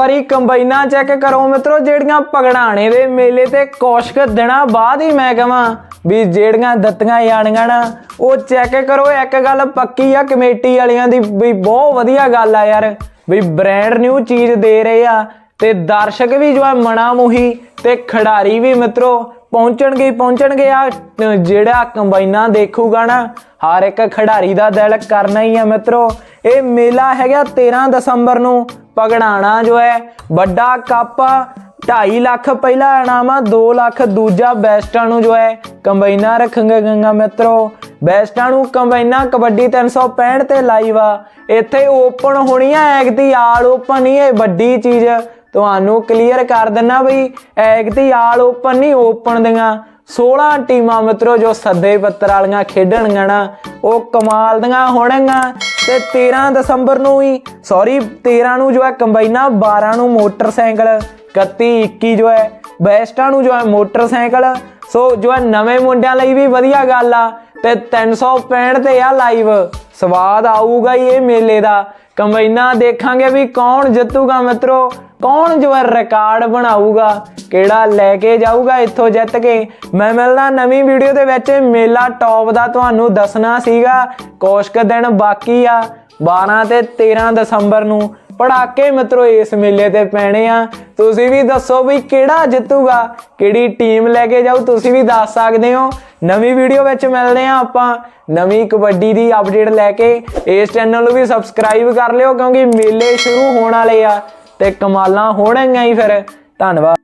ਵਾਰੀ ਕੰਬਾਈਨਾਂ ਚੈੱਕ ਕਰੋ ਮਿੱਤਰੋ, ਜਿਹੜੀਆਂ ਪਗੜਾਣੇ ਦੇ ਮੇਲੇ ਤੇ ਕੁਛ ਦਿਨਾਂ ਬਾਅਦ ਹੀ ਮੈਂ ਕਹਾਂ ਵੀ ਜਿਹੜੀਆਂ ਦਿੱਤੀਆਂ ਜਾਣੀਆਂ ਨਾ, ਉਹ ਚੈੱਕ ਕਰੋ। ਇੱਕ ਗੱਲ ਪੱਕੀ ਆ, ਕਮੇਟੀ ਵਾਲਿਆਂ ਦੀ ਵੀ ਬਹੁਤ ਵਧੀਆ ਗੱਲ ਆ ਯਾਰ, ਵੀ ਬ੍ਰਾਂਡ ਨਿਊ ਚੀਜ਼ ਦੇ ਰਹੇ ਆ ਤੇ ਦਰਸ਼ਕ ਵੀ ਜੋ ਹੈ ਮਣਾ ਮੁਹੀ ਤੇ ਖਿਡਾਰੀ ਵੀ ਮਿੱਤਰੋ ਪਹੁੰਚਣਗੇ ਪਹੁੰਚਣਗੇ ਆ, ਜਿਹੜਾ ਕੰਬਾਈਨਾਂ ਦੇਖੂਗਾ ਨਾ, ਹਰ ਇੱਕ ਖਿਡਾਰੀ ਦਾ ਦਿਲ ਕਰਨਾ ਹੀ ਆ ਮਿੱਤਰੋ। ਇਹ ਮੇਲਾ ਹੈਗਾ 13 ਦਸੰਬਰ ਨੂੰ ਪਗੜਾਣਾ ਜੋ ਹੈ, ਵੱਡਾ ਕੱਪ 2.5 ਲੱਖ ਪਹਿਲਾ ਇਨਾਮ ਆ 2 ਲੱਖ ਦੂਜਾ ਬੈਸਟਾਂ ਨੂੰ ਜੋ ਹੈ, ਕੰਬਾਈਨਾਂ ਰੱਖਾਂਗੇ ਗੰਗਾ ਮਿੱਤਰੋ। ਬੈਸਟਾਂ ਨੂੰ ਕੰਬਾਈਨਾਂ ਕਬੱਡੀ 365 ਤੇ ਲਾਈਵ ਆ। ਇੱਥੇ ਓਪਨ ਹੋਣੀਆਂ ਐਗਤੀ ਆਲ ਓਪਨ ਹੀ ਇਹ ਵੱਡੀ ਚੀਜ਼। ਤੁਹਾਨੂੰ ਕਲੀਅਰ ਕਰ ਦਿੰਨਾ ਬਈ ਐਗਤੀ ਆਲ ਓਪਨ ਨਹੀਂ, ਓਪਨ ਦੀਆਂ 16 ਟੀਮਾਂ ਮਿੱਤਰੋ ਜੋ ਸੱਦੇ ਪੱਤਰ ਵਾਲੀਆਂ ਖੇਡਣਗੀਆਂ ਨਾ, ਉਹ ਕਮਾਲ ਦੀਆਂ ਹੋਣਗੀਆਂ। ਤੇ 13 ਦਸੰਬਰ ਨੂੰ ਹੀ ਸੌਰੀ 13 ਨੂੰ ਜੋ ਹੈ ਕੰਬਾਈਨਾਂ 12 ਨੂੰ ਮੋਟਰਸਾਈਕਲ 31 21 ਜੋ ਹੈ ਬੈਸਟਾਂ ਨੂੰ ਜੋ ਹੈ ਮੋਟਰਸਾਈਕਲ। ਸੋ ਜੋ ਹੈ ਨਵੇਂ ਮੁੰਡਿਆਂ ਲਈ ਵੀ ਵਧੀਆ ਗੱਲ ਆ ਤੇ 365 ਤੇ ਆ ਲਾਈਵ। ਸਵਾਦ ਆਊਗਾ ਹੀ ਇਹ ਮੇਲੇ ਦਾ। ਕੰਬਾਈਨਾਂ ਦੇਖਾਂਗੇ ਵੀ ਕੌਣ ਜਿੱਤੂਗਾ ਮਿੱਤਰੋ। ਕੌਣ ਜੋ ਹੈ ਰਿਕਾਰਡ ਬਣਾਊਗਾ? ਕਿਹੜਾ ਲੈ ਕੇ ਜਾਊਗਾ ਇੱਥੋਂ ਜਿੱਤ ਕੇ? ਮੈਂ ਮਿਲਦਾ ਨਵੀਂ ਵੀਡੀਓ ਦੇ ਵਿੱਚ। ਮੇਲਾ ਟੌਪ ਦਾ ਤੁਹਾਨੂੰ ਦੱਸਣਾ ਸੀਗਾ। ਕੋਸ਼ਕ ਦਿਨ ਬਾਕੀ ਆ। 12 ਤੇ 13 ਦਸੰਬਰ ਨੂੰ ਪੜਾਕੇ ਮਿੱਤਰੋ ਇਸ ਮੇਲੇ ਤੇ ਪੈਣੇ ਆ। ਤੁਸੀਂ ਵੀ ਦੱਸੋ ਵੀ ਕਿਹੜਾ ਜਿੱਤੂਗਾ? ਕਿਹੜੀ ਟੀਮ ਲੈ ਕੇ ਜਾਊ? ਤੁਸੀਂ ਵੀ ਦੱਸ ਸਕਦੇ ਹੋ। ਨਵੀਂ ਵੀਡੀਓ ਵਿੱਚ ਮਿਲਦੇ ਆ ਆਪਾਂ। ਨਵੀਂ ਕਬੱਡੀ ਦੀ ਅਪਡੇਟ ਲੈ ਕੇ। ਇਸ ਚੈਨਲ ਨੂੰ ਵੀ ਸਬਸਕ੍ਰਾਈਬ ਕਰ ਲਿਓ ਕਿਉਂਕਿ ਮੇਲੇ ਸ਼ੁਰੂ ਹੋਣ ਵਾਲੇ ਆ। ਤੇ ਕਮਾਲਾਂ ਹੋਣਗੀਆਂ ਹੀ ਫਿਰ। ਧੰਨਵਾਦ।